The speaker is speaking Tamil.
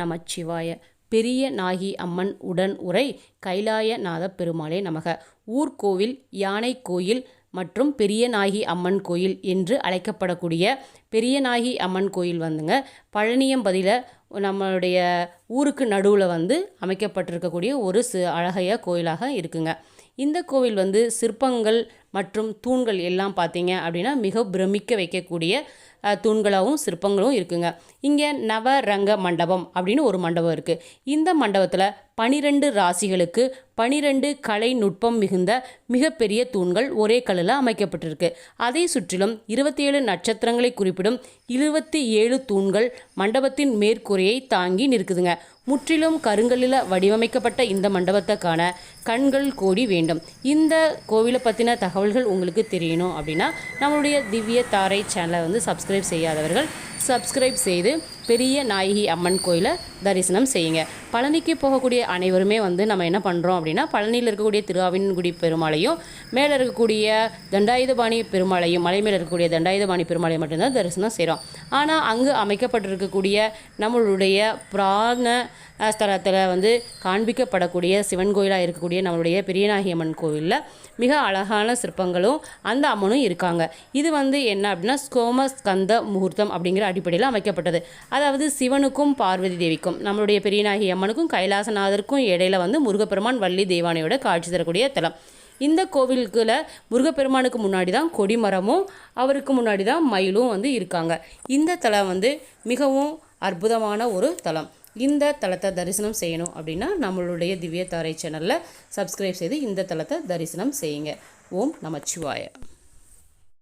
நமச்சிவாய. பெரிய நாகி அம்மன் உடன் உரை கைலாயநாத பெருமாளே நமக. ஊர்கோவில் யானை கோயில் மற்றும் பெரியநாயகி அம்மன் கோயில் என்று அழைக்கப்படக்கூடிய பெரியநாயகி அம்மன் கோயில் வந்துங்க. பழனியம்பதியில் நம்மளுடைய ஊருக்கு நடுவில் வந்து அமைக்கப்பட்டிருக்கக்கூடிய ஒரு சு அழகைய கோயிலாக இருக்குங்க. இந்த கோவில் வந்து சிற்பங்கள் மற்றும் தூண்கள் எல்லாம் பார்த்தீங்க அப்படின்னா மிக பிரமிக்க வைக்கக்கூடிய தூண்களாகவும் சிற்பங்களும் இருக்குங்க. இங்கே நவரங்க மண்டபம் அப்படின்னு ஒரு மண்டபம் இருக்குது இந்த மண்டபத்தில் பனிரெண்டு ராசிகளுக்கு பனிரெண்டு கலை நுட்பம் மிகுந்த மிகப்பெரிய தூண்கள் ஒரே கல்லில் அமைக்கப்பட்டிருக்கு. அதை சுற்றிலும் இருபத்தி ஏழு நட்சத்திரங்களை குறிப்பிடும் இருபத்தி ஏழு தூண்கள் மண்டபத்தின் மேற்கூரையை தாங்கி நிற்குதுங்க. முற்றிலும் கருங்கல்லில் வடிவமைக்கப்பட்ட இந்த மண்டபத்தை காண கண்கள் கோடி வேண்டும். இந்த கோவிலை பற்றின தகவல்கள் உங்களுக்கு தெரியணும் அப்படின்னா நம்மளுடைய திவ்ய தாரை சேனலை வந்து சப்ஸ்கிரைப் செய்யாதவர்கள் சப்ஸ்கிரைப் செய்து பெரிய நாயகி அம்மன் கோயிலை தரிசனம் செய்யுங்க. பழனிக்கு போகக்கூடிய அனைவருமே வந்து நம்ம என்ன பண்ணுறோம் அப்படின்னா பழனியில் இருக்கக்கூடிய திருவாவின்குடி பெருமாளையும் மேலே இருக்கக்கூடிய தண்டாயுதபாணி பெருமாளையும் மலை மேலே இருக்கக்கூடிய தண்டாயுதபாணி பெருமாளையும் மட்டும்தான் தரிசனம் செய்கிறோம் ஆனால் அங்கு அமைக்கப்பட்டிருக்கக்கூடிய நம்மளுடைய பிராண ஸ்தலத்தில் வந்து காண்பிக்கப்படக்கூடிய சிவன் கோயிலாக இருக்கக்கூடிய நம்மளுடைய பெரியநாயகி அம்மன் கோவிலில் மிக அழகான சிற்பங்களும் அந்த அம்மனும் இருக்காங்க. இது வந்து என்ன அப்படின்னா ஸ்கோம ஸ்கந்த முகூர்த்தம் அப்படிங்கிற அடிப்படையில் அமைக்கப்பட்டது. அதாவது சிவனுக்கும் பார்வதி தேவிக்கும் நம்மளுடைய பெரியநாயகி அம்மனுக்கும் கைலாசநாதருக்கும் இடையில வந்து முருகப்பெருமான் வள்ளி தேவானையோட காட்சி தரக்கூடிய தலம். இந்த கோவிலுக்குள்ள முருகப்பெருமானுக்கு முன்னாடி தான் கொடிமரமும் அவருக்கு முன்னாடி தான் மயிலும் வந்து இருக்காங்க. இந்த தலம் வந்து மிகவும் அற்புதமான ஒரு தலம். இந்த தலத்தை தரிசனம் செய்யணும் அப்படின்னா நம்மளுடைய திவ்ய தாரை சேனலில் சப்ஸ்கிரைப் செய்து இந்த தலத்தை தரிசனம் செய்யுங்க. ஓம் நமச்சிவாய.